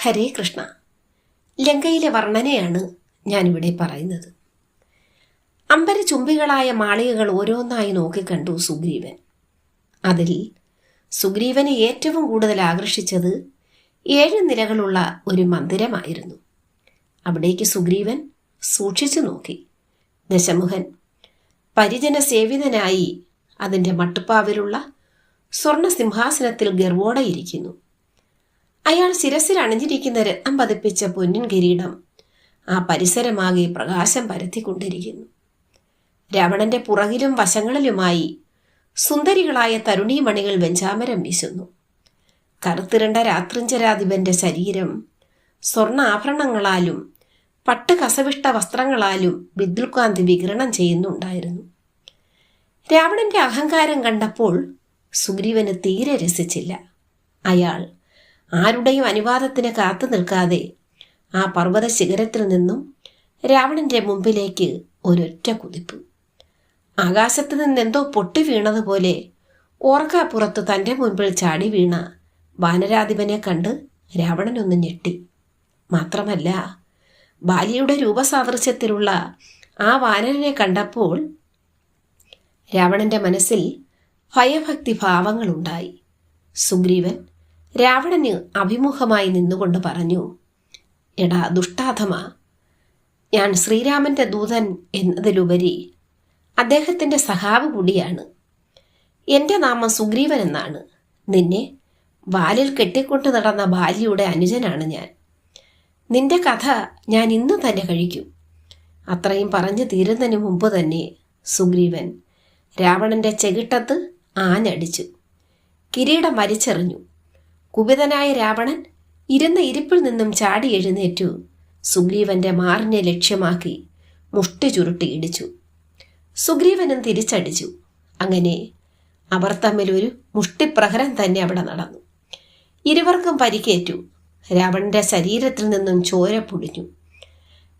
ഹരേ കൃഷ്ണ. ലങ്കയിലെ വർണനയാണ് ഞാനിവിടെ പറയുന്നത്. അമ്പരചുംബികളായ മാളികകൾ ഓരോന്നായി നോക്കിക്കണ്ടു സുഗ്രീവൻ. അതിൽ സുഗ്രീവനെ ഏറ്റവും കൂടുതൽ ആകർഷിച്ചത് ഏഴ് നിലകളുള്ള ഒരു മന്ദിരമായിരുന്നു. അവിടേക്ക് സുഗ്രീവൻ സൂക്ഷിച്ചു നോക്കി. ദശമുഖൻ പരിജന സേവിതനായി അതിന്റെ മട്ടുപ്പാവിലുള്ള സ്വർണ സിംഹാസനത്തിൽ ഗർവോടെ ഇരിക്കുന്നു. അയാൾ ശിരസിൽ അണിഞ്ഞിരിക്കുന്ന രത്നം പതിപ്പിച്ച പൊന്നിൻ കിരീടം. ആ പരിസരമാകെ പ്രകാശം പരത്തിക്കൊണ്ടിരിക്കുന്നു. രാവണന്റെ പുറകിലും വശങ്ങളിലുമായി സുന്ദരികളായ തരുണീമണികൾ വെഞ്ചാമരം വീശുന്നു. കറുത്തിരണ്ട രാത്രിഞ്ചരാധിപന്റെ ശരീരം സ്വർണ ആഭരണങ്ങളാലും പട്ട് കസവിഷ്ട വസ്ത്രങ്ങളാലും വിദ്യുൽകാന്തി വികരണം ചെയ്യുന്നുണ്ടായിരുന്നു. രാവണന്റെ അഹങ്കാരം കണ്ടപ്പോൾ സുഗ്രീവന് തീരെ രസിച്ചില്ല. അയാൾ ആരുടെയും അനുവാദത്തിന് കാത്തു നിൽക്കാതെ ആ പർവത ശിഖരത്തിൽ നിന്നും രാവണന്റെ മുമ്പിലേക്ക് ഒരൊറ്റ കുതിപ്പ്. ആകാശത്ത് നിന്നെന്തോ പൊട്ടി വീണതുപോലെ ഓർക്കാപ്പുറത്ത് തന്റെ മുൻപിൽ ചാടി വീണ വാനരാധിപനെ കണ്ട് രാവണനൊന്ന് ഞെട്ടി. മാത്രമല്ല ബാലിയുടെ രൂപസാദൃശ്യത്തിലുള്ള ആ വാനരനെ കണ്ടപ്പോൾ രാവണന്റെ മനസ്സിൽ ഭയഭക്തി ഭാവങ്ങളുണ്ടായി. സുഗ്രീവൻ രാവണന് അഭിമുഖമായി നിന്നുകൊണ്ട് പറഞ്ഞു എടാ ദുഷ്ടാധമ ഞാൻ ശ്രീരാമന്റെ ദൂതൻ എന്നതിലുപരി അദ്ദേഹത്തിന്റെ സഹാവ് കൂടിയാണ്. എന്റെ നാമം സുഗ്രീവൻ എന്നാണ്. നിന്നെ വാലിൽ കെട്ടിക്കൊണ്ട് നടന്ന ബാലിയുടെ അനുജനാണ് ഞാൻ. നിന്റെ കഥ ഞാൻ ഇന്ന് തന്നെ കഴിക്കും. അത്രയും പറഞ്ഞു തീരുന്നതിന് മുമ്പ് തന്നെ സുഗ്രീവൻ രാവണന്റെ ചെകിട്ടത്ത് ആഞ്ഞടിച്ചു. കിരീടം വലിച്ചെറിഞ്ഞു. കുപിതനായ രാവണൻ ഇരുന്ന ഇരിപ്പിൽ നിന്നും ചാടി എഴുന്നേറ്റു. സുഗ്രീവന്റെ മാറിനെ ലക്ഷ്യമാക്കി മുഷ്ടി ചുരുട്ടി ഇടിച്ചു. സുഗ്രീവനും തിരിച്ചടിച്ചു. അങ്ങനെ അവർ തമ്മിൽ ഒരു മുഷ്ടിപ്രഹരം തന്നെ അവിടെ നടന്നു. ഇരുവർക്കും പരിക്കേറ്റു. രാവണന്റെ ശരീരത്തിൽ നിന്നും ചോര പൊടിഞ്ഞു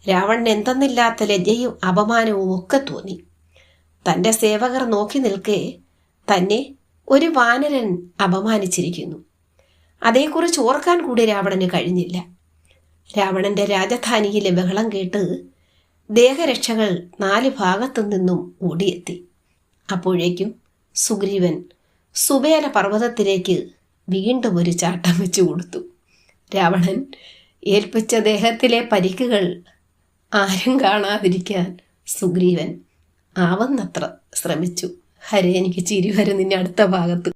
രാവണൻ എന്തെന്നില്ലാത്ത ലജ്ജയും അപമാനവും ഒക്കെ തോന്നി. തന്റെ സേവകർ നോക്കി നിൽക്കെ തന്നെ ഒരു വാനരൻ അപമാനിച്ചിരിക്കുന്നു. അതേക്കുറിച്ച് ഓർക്കാൻ കൂടി രാവണന് കഴിഞ്ഞില്ല. രാവണന്റെ രാജധാനിയിലെ ബഹളം കേട്ട് ദേഹരക്ഷകൾ നാല് ഭാഗത്തു നിന്നും ഓടിയെത്തി. അപ്പോഴേക്കും സുഗ്രീവൻ സുബേല പർവതത്തിലേക്ക് വീണ്ടും ഒരു ചാട്ടം വെച്ചു കൊടുത്തു. രാവണൻ ഏൽപ്പിച്ച ദേഹത്തിലെ പരിക്കുകൾ ആരും കാണാതിരിക്കാൻ സുഗ്രീവൻ ആവുന്നത്ര ശ്രമിച്ചു. ഹരേ എനിക്ക് ചിരി വരും നിന്നെ അടുത്ത ഭാഗത്ത്.